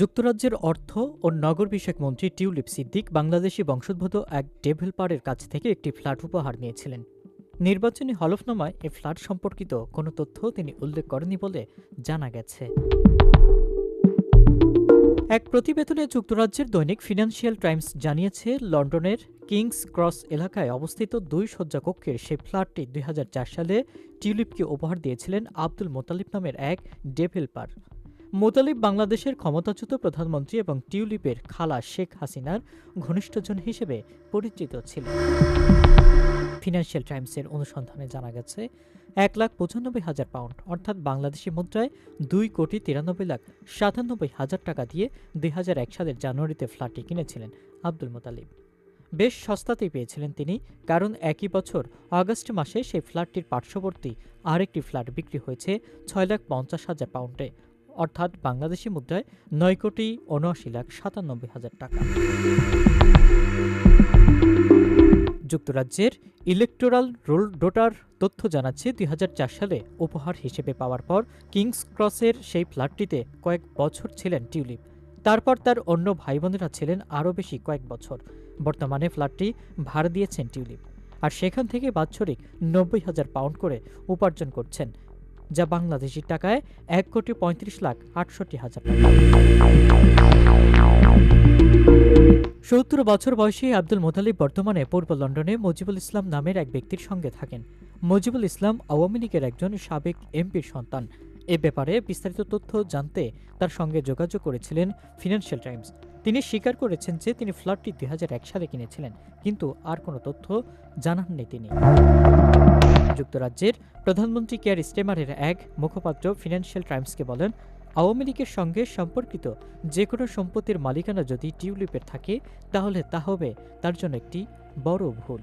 যুক্তরাজ্যের অর্থ ও নগর বিষয়ক মন্ত্রী টিউলিপ সিদ্দিক বাংলাদেশি বংশোদ্ভূত এক ডেভেলপারের কাছ থেকে একটি ফ্ল্যাট উপহার নিয়েছিলেন। নির্বাচনী হলফনামায় এ ফ্ল্যাট সম্পর্কিত কোনো তথ্য তিনি উল্লেখ করেনি বলে জানা গেছে। এক প্রতিবেদনে যুক্তরাজ্যের দৈনিক ফিনান্সিয়াল টাইমস জানিয়েছে, লন্ডনের কিংস ক্রস এলাকায় অবস্থিত দুই শয্যা কক্ষের সেই ফ্ল্যাটটি দুই হাজার চার সালে টিউলিপকে উপহার দিয়েছিলেন আব্দুল মোতালিব নামের এক ডেভেলপার। মোতালিব বাংলাদেশের ক্ষমতাচ্যুত প্রধানমন্ত্রী এবং টিউলিপের খালা শেখ হাসিনার ঘনিষ্ঠজন হিসেবে পরিচিত ছিলেন। ফিনান্সিয়াল টাইমসের অনুসন্ধানে জানা গেছে, এক লাখ পঁচানব্বই হাজার পাউন্ড, অর্থাৎ বাংলাদেশি মুদ্রায় দুই কোটি তিরানব্বই লাখ সাতানব্বই হাজার টাকা দিয়ে দুই হাজার এক সালের জানুয়ারিতে ফ্ল্যাটটি কিনেছিলেন আব্দুল মোতালিব। বেশ সস্তাতেই পেয়েছিলেন তিনি, কারণ একই বছর আগস্ট মাসে সেই ফ্ল্যাটটির পার্শ্ববর্তী আরেকটি ফ্ল্যাট বিক্রি হয়েছে ছয় লাখ পঞ্চাশ হাজার পাউন্ডে। অর্থাৎ বাংলাদেশি মুদ্রায় নয় কোটি উনআশি লাখ সাতানব্বই হাজার টাকা। যুক্তরাজ্যের ইলেকটোরাল রোল ডোটার তথ্য জানাচ্ছে দুই হাজার চার সালে উপহার হিসেবে পাওয়ার পর কিংস ক্রসের সেই ফ্ল্যাটটিতে কয়েক বছর ছিলেন টিউলিপ। তারপর তার অন্য ভাই বোনেরা ছিলেন আরও বেশি কয়েক বছর। বর্তমানে ফ্ল্যাটটি ভাড়া দিয়েছেন টিউলিপ। আর সেখান থেকে বাৎসরিক নব্বই হাজার পাউন্ড করে উপার্জন করছেন যা বাংলাদেশি টাকায় এক কোটি পঁয়ত্রিশ লাখ আটষট্টি হাজার টাকা। সত্তর বছর বয়সী আব্দুল মোতালিব বর্তমানে পূর্ব লন্ডনে মজিবুল ইসলাম নামের এক ব্যক্তির সঙ্গে থাকেন। মজিবুল ইসলাম আওয়ামী লীগের একজন সাবেক এমপির সন্তান। এ ব্যাপারে বিস্তারিত তথ্য জানতে তার সঙ্গে যোগাযোগ করেছিলেন ফিনান্সিয়াল টাইমস। তিনি স্বীকার করেছেন যে তিনি ফ্ল্যাটটি দুই হাজার এক সালে কিনেছিলেন, কিন্তু আর কোনো তথ্য জানাননি তিনি। যুক্তরাজ্যের প্রধানমন্ত্রী কেয়ার স্টেমারের এক মুখপাত্র ফিনান্সিয়াল টাইমসকে বলেন, আওয়ামী লীগের সঙ্গে সম্পর্কিত যে কোনো সম্পত্তির মালিকানা যদি টিউলিপের থাকে, তাহলে তা হবে তার জন্য একটি বড় ভুল।